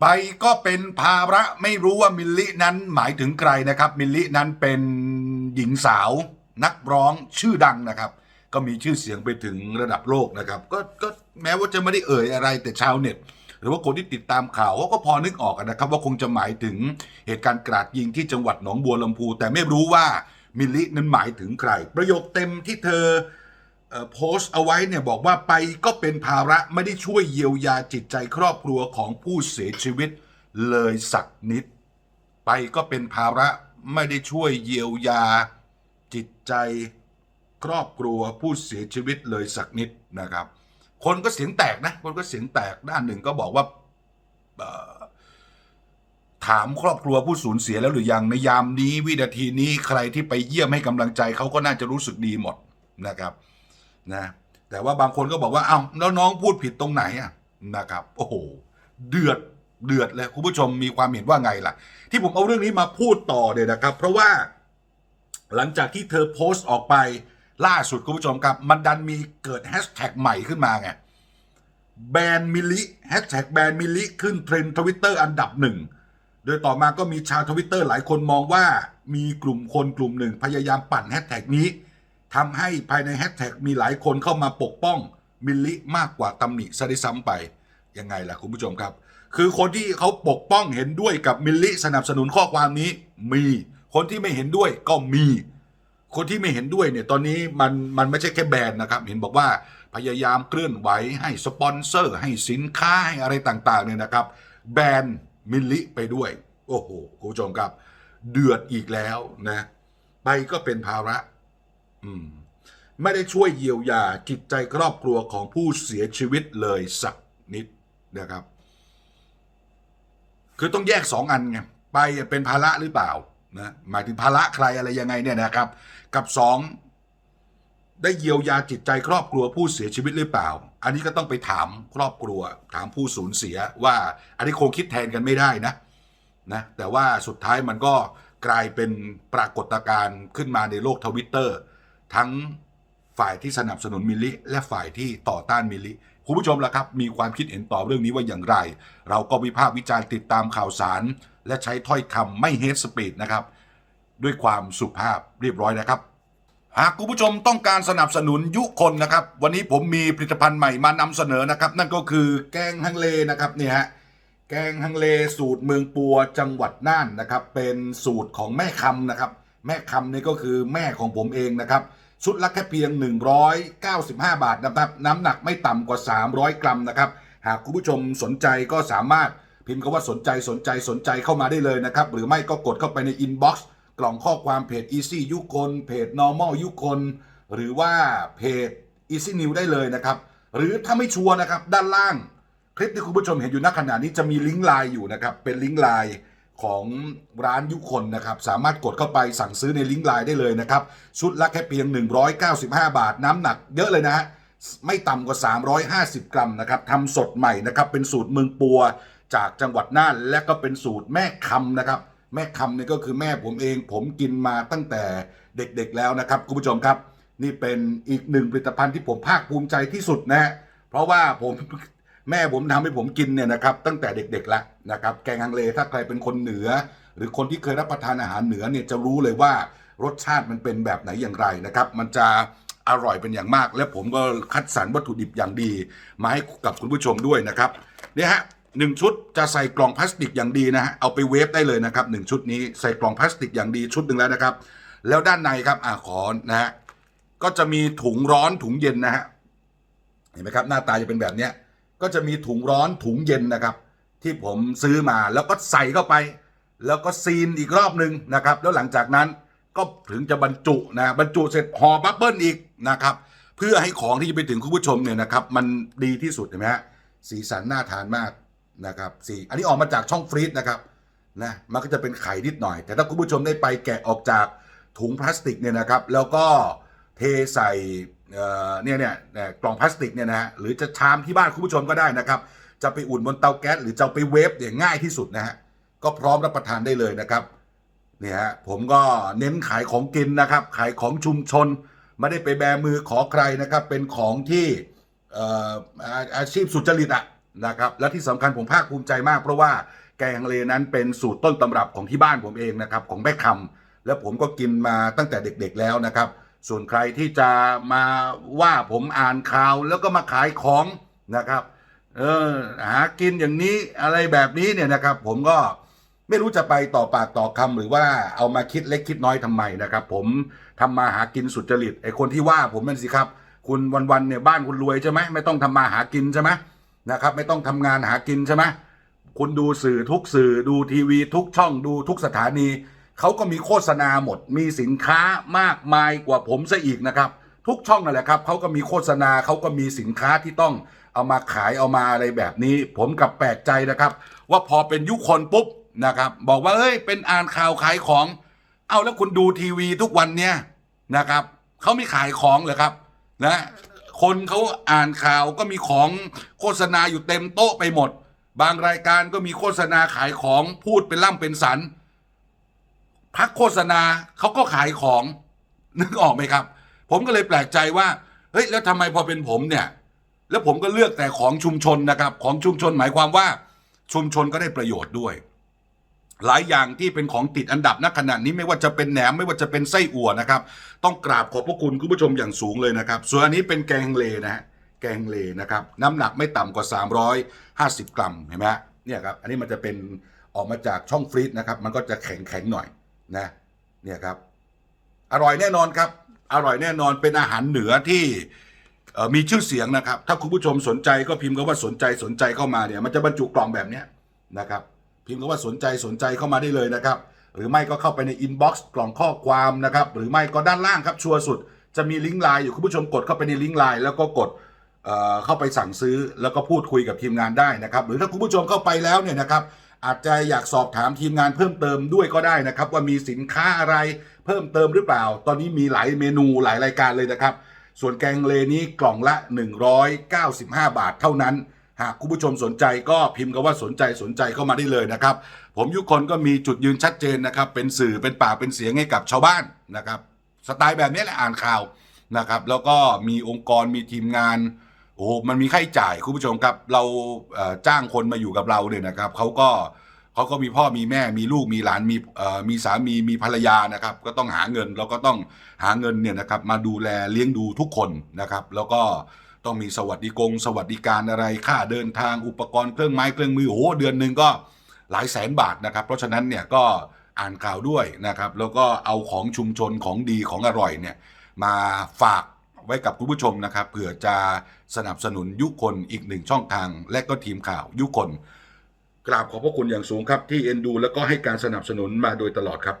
ไปก็เป็นภาระไม่รู้ว่ามิลลินั้นหมายถึงใครนะครับ มิลลินั้นเป็นหญิงสาวนักร้องชื่อดังนะครับ ก็มีชื่อเสียงไปถึงระดับโลกนะครับ ก็ก็แม้ว่าจะไม่ได้เอ่ยอะไรแต่ชาวเน็ต หรือว่าคนที่ติดตามข่าวเขาก็พอนึกออกนะครับ ว่าคงจะหมายถึงเหตุการณ์กราดยิงที่จังหวัดหนองบัวลำพู แต่ไม่รู้ว่ามิลลินั้นหมายถึงใคร ประโยคเต็มที่เธอ โพสต์เอาไว้เนี่ยบอกว่าไปก็เป็นภาระไม่ได้ช่วยเยียวยาจิตใจครอบครัวของผู้เสียชีวิตเลยสักนิด ไปก็เป็นภาระไม่ได้ช่วยเยียวยาจิตใจครอบครัวผู้เสียชีวิตเลยสักนิดนะครับ คนก็เสียงแตกนะ คนก็เสียงแตกด้านหนึ่งก็บอกว่าถามครอบครัวผู้สูญเสียแล้วหรือยังในยามนี้วินาทีนี้ใครที่ไปเยี่ยมให้กำลังใจเขาก็น่าจะรู้สึกดีหมดนะครับ นะแต่ว่าบางคนก็บอกว่าเอ้าแล้วน้องพูดผิดตรงไหนอะนะครับโอ้โหเดือดเดือดเลยคุณผู้ชมมีความเห็นว่าไงล่ะ ที่ผมเอาเรื่องนี้มาพูดต่อเนี่ยนะครับ เพราะว่า หลังจากที่เธอโพสต์ออกไปล่าสุดคุณผู้ชมครับมันดันมีเกิดแฮชแท็กใหม่ขึ้นมาไงแบนมิลิแฮชแท็กแบนมิลิขึ้นเทรนด์ทวิตเตอร์อันดับหนึ่งโดยต่อมาก็มีชาวทวิตเตอร์หลายคนมองว่ามีกลุ่มคนกลุ่มหนึ่งพยายามปั่นแฮชแท็กนี้ ทำให้ภายในแฮชแท็กมีหลายคนเข้ามาปกป้องมิลลิมากกว่าตำหนิซะด้วยซ้ำไป ยังไงล่ะคุณผู้ชมครับ คือคนที่เขาปกป้องเห็นด้วยกับมิลลิสนับสนุนข้อความนี้มี คนที่ไม่เห็นด้วยก็มี คนที่ไม่เห็นด้วยเนี่ยตอนนี้มันมันไม่ใช่แค่แบรนด์นะครับ เห็นบอกว่าพยายามเคลื่อนไหวให้สปอนเซอร์ ให้สินค้าให้อะไรต่างๆเนี่ยนะครับ แบรนด์มิลลิไปด้วย โอ้โหคุณผู้ชมครับ เดือดอีกแล้วนะไปก็เป็นภาระ ไม่ได้ช่วยเยียวยาจิตใจครอบครัวของผู้เสียชีวิตเลยสักนิดนะครับ คือต้องแยกสองอันไงไปเป็นภาระหรือเปล่านะหมายถึงภาระใครอะไรยังไงเนี่ยนะครับ กับสองได้เยียวยาจิตใจครอบครัวผู้เสียชีวิตหรือเปล่า อันนี้ก็ต้องไปถามครอบครัว ถามผู้สูญเสียว่าอันนี้คงคิดแทนกันไม่ได้นะนะแต่ว่าสุดท้ายมันก็กลายเป็นปรากฏการณ์ขึ้นมาในโลกทวิตเตอร์ ทั้งฝ่ายที่สนับสนุนมิลลิ และฝ่ายที่ต่อต้านมิลลิคุณผู้ชมล่ะครับ มีความคิดเห็นต่อเรื่องนี้ว่าอย่างไร เราก็วิพากษ์วิจารณ์ติดตามข่าวสาร และใช้ถ้อยคำไม่เฮสปีดนะครับ ด้วยความสุภาพเรียบร้อยนะครับ หากคุณผู้ชมต้องการสนับสนุนยุคนนะครับ วันนี้ผมมีผลิตภัณฑ์ใหม่มานำเสนอนะครับ นั่นก็คือแกงฮังเลนะครับเนี่ยฮะแกงฮังเลสูตรเมืองปัวจังหวัดน่านนะครับ เป็นสูตรของแม่คำนะครับ แม่คำนี่ก็คือแม่ของผมเองนะครับ ชุดละแค่เพียง 195 บาทนะครับ น้ำหนักไม่ต่ำกว่า 300 กรัมนะครับ หากคุณผู้ชมสนใจก็สามารถพิมพ์คำว่าสนใจสนใจสนใจเข้ามาได้เลยนะครับ หรือไม่ก็กดเข้าไปในอินบ็อกซ์กล่องข้อความเพจ Easy ยุคนเพจ Normal ยุคนหรือว่าเพจ Easy New ได้เลยนะครับ หรือถ้าไม่ชัวร์นะครับ ด้านล่าง คลิปที่คุณผู้ชมเห็นอยู่ณขณะนี้จะมีลิงก์ไลน์อยู่นะครับ เป็นลิงก์ไลน์ ของร้านยุคนนะครับ สามารถกดเข้าไปสั่งซื้อในลิงก์ไลน์ได้เลยนะครับ ชุดละแค่เพียง 195 บาท น้ำหนักเยอะเลยนะฮะไม่ต่ำกว่า 350 กรัมนะครับทำสดใหม่นะครับเป็นสูตรเมืองปัวจากจังหวัดน่านและก็เป็นสูตรแม่คำนะครับ แม่คำนี่ก็คือแม่ผมเอง ผมกินมาตั้งแต่เด็กๆแล้วนะครับคุณผู้ชมครับ นี่เป็นอีกหนึ่งผลิตภัณฑ์ที่ผมภาคภูมิใจที่สุดนะฮะเพราะว่าผม แม่ผมทำให้ผมกินเนี่ยนะครับตั้งแต่เด็กๆแล้วนะครับแกงฮังเลถ้าใครเป็นคนเหนือ หรือคนที่เคยรับประทานอาหารเหนือเนี่ยจะรู้เลยว่ารสชาติมันเป็นแบบไหนอย่างไรนะครับมันจะอร่อยเป็นอย่างมาก และผมก็คัดสรรวัตถุดิบอย่างดี มาให้กับคุณผู้ชมด้วยนะครับเนี่ยฮะหนึ่งชุดจะใส่กล่องพลาสติกอย่างดีนะฮะเอาไปเวฟได้เลยนะครับหนึ่งชุดนี้ใส่กล่องพลาสติกอย่างดีชุดหนึ่งแล้วนะครับ แล้วด้านในครับอ่าขอนะฮะก็จะมีถุงร้อนถุงเย็นนะฮะเห็นไหมครับหน้าตาจะเป็นแบบเนี้ย ก็จะมีถุงร้อนถุงเย็นนะครับ ที่ผมซื้อมาแล้วก็ใส่เข้าไป แล้วก็ซีนอีกรอบหนึ่งนะครับ แล้วหลังจากนั้นก็ถึงจะบรรจุนะบรรจุเสร็จห่อบับเบิ้ลอีกนะครับ เพื่อให้ของที่จะไปถึงคุณผู้ชมเนี่ยนะครับ มันดีที่สุดเห็นไหมฮะสีสันน่าทานมากนะครับสีอันนี้ออกมาจากช่องฟรีซนะครับนะมันก็จะเป็นไข่นิดหน่อย แต่ถ้าคุณผู้ชมได้ไปแกะออกจากถุงพลาสติกเนี่ยนะครับ แล้วก็เทใส่ เนี่ยเนี่ยกล่องพลาสติกเนี่ยนะฮะหรือจะชามที่บ้านคุณผู้ชมก็ได้นะครับ จะไปอุ่นบนเตาแก๊สหรือจะไปเวฟเนี่ยง่ายที่สุดนะฮะก็พร้อมรับประทานได้เลยนะครับเนี่ยฮะผมก็เน้นขายของกินนะครับ ขายของชุมชน ไม่ได้ไปแบมือขอใครนะครับ เป็นของที่เอ่ออาชีพสุจริตอะนะครับ และที่สำคัญผมภาคภูมิใจมาก เพราะว่าแกงเลนั้นเป็นสูตรต้นตำรับของที่บ้านผมเองนะครับ ของแม่คำแล้วผมก็กินมาตั้งแต่เด็กๆแล้วนะครับ ส่วนใครที่จะมาว่าผมอ่านข่าวแล้วก็มาขายของนะครับ เออหากินอย่างนี้อะไรแบบนี้เนี่ยนะครับ ผมก็ไม่รู้จะไปต่อปากต่อคำหรือว่าเอามาคิดเล็กคิดน้อยทำไมนะครับ ผมทำมาหากินสุจริตไอ้คนที่ว่าผมนั่นสิครับ คุณวันๆเนี่ยบ้านคุณรวยใช่ไหมไม่ต้องทำมาหากินใช่ไหมนะครับ ไม่ต้องทำงานหากินใช่ไหมคุณดูสื่อทุกสื่อดูทีวีทุกช่องดูทุกสถานี เขาก็มีโฆษณาหมด มีสินค้ามากมายกว่าผมซะอีกนะครับ ทุกช่องนั่นแหละครับเขาก็มีโฆษณาเขาก็มีสินค้าที่ต้องเอามาขายเอามาอะไรแบบนี้ ผมกับแปลกใจนะครับ ว่าพอเป็นยุคคนปุ๊บนะครับ บอกว่าเอ้ยเป็นอ่านข่าวขายของ เอาแล้วคุณดูทีวีทุกวันเนี่ยนะครับเขาไม่ขายของเหรอครับนะคนเขาอ่านข่าวก็มีของโฆษณาอยู่เต็มโต๊ะไปหมด บางรายการก็มีโฆษณาขายของพูดเป็นล่ำเป็นสัน พักโฆษณาเขาก็ขายของนึกออกไหมครับ ผมก็เลยแปลกใจว่าเฮ้ยแล้วทำไมพอเป็นผมเนี่ย แล้วผมก็เลือกแต่ของชุมชนนะครับ ของชุมชนหมายความว่าชุมชนก็ได้ประโยชน์ด้วย หลายอย่างที่เป็นของติดอันดับณขณะนี้ไม่ว่าจะเป็นแหนมไม่ว่าจะเป็นไส้อั่วนะครับ ต้องกราบขอบพระคุณคุณผู้ชมอย่างสูงเลยนะครับ ส่วนอันนี้เป็นแกงเลนะฮะแกงเลนะครับ น้ำหนักไม่ต่ำกว่า 350 กรัมเห็นไหมเนี่ยครับอันนี้มันจะเป็นออกมาจากช่องฟรีซนะครับ มันก็จะแข็งแข็งๆหน่อย นะเนี่ยครับ อร่อยแน่นอนครับ อร่อยแน่นอนเป็นอาหารเหนือที่มีชื่อเสียงนะครับ ถ้าคุณผู้ชมสนใจก็พิมพ์คำว่าสนใจสนใจเข้ามาเนี่ย มันจะบรรจุกล่องแบบเนี้ยนะครับ พิมพ์คำว่าสนใจสนใจเข้ามาได้เลยนะครับ หรือไม่ก็เข้าไปในอินบ็อกซ์กล่องข้อความนะครับ หรือไม่ก็ด้านล่างครับชัวร์สุด จะมีลิงก์ไลน์อยู่คุณผู้ชมกดเข้าไปในลิงก์ไลน์แล้วก็กดเเข้าไปสั่งซื้อแล้วก็พูดคุยกับทีมงานได้นะครับ หรือถ้าคุณผู้ชมเข้าไปแล้วเนี่ยนะครับ อาจจะอยากสอบถามทีมงานเพิ่มเติมด้วยก็ได้นะครับ ว่ามีสินค้าอะไรเพิ่มเติมหรือเปล่า ตอนนี้มีหลายเมนูหลายรายการเลยนะครับ ส่วนแกงเลนี้กล่องละ 195 บาทเท่านั้น หากคุณผู้ชมสนใจก็พิมพ์คำว่าสนใจสนใจเข้ามาได้เลยนะครับ ผมยุคนก็มีจุดยืนชัดเจนนะครับ เป็นสื่อเป็นปากเป็นเสียงให้กับชาวบ้านนะครับ สไตล์แบบนี้แหละอ่านข่าวนะครับ แล้วก็มีองค์กรมีทีมงาน โอ้โหมันมีค่าใช้จ่ายคุณผู้ชมครับเราจ้างคนมาอยู่กับเราเนี่ยนะครับเขาก็เขาก็มีพ่อมีแม่มีลูกมีหลานมีมีสามีมีภรรยานะครับ ก็ต้องหาเงินเราก็ต้องหาเงินเนี่ยนะครับ มาดูแลเลี้ยงดูทุกคนนะครับ แล้วก็ต้องมีสวัสดิกง สวัสดิการอะไรค่าเดินทางอุปกรณ์เครื่องไม้เครื่องมือโอ้โหเดือนหนึ่งก็หลายแสนบาทนะครับ เพราะฉะนั้นเนี่ยก็อ่านข่าวด้วยนะครับ แล้วก็เอาของชุมชนของดีของอร่อยเนี่ยมาฝาก ไว้กับคุณผู้ชมนะครับเผื่อจะสนับสนุนยุคนอีกหนึ่งช่องทาง และก็ทีมข่าวยุคนกราบขอบพระคุณอย่างสูงครับที่เอ็นดู แล้วก็ให้การสนับสนุนมาโดยตลอดครับ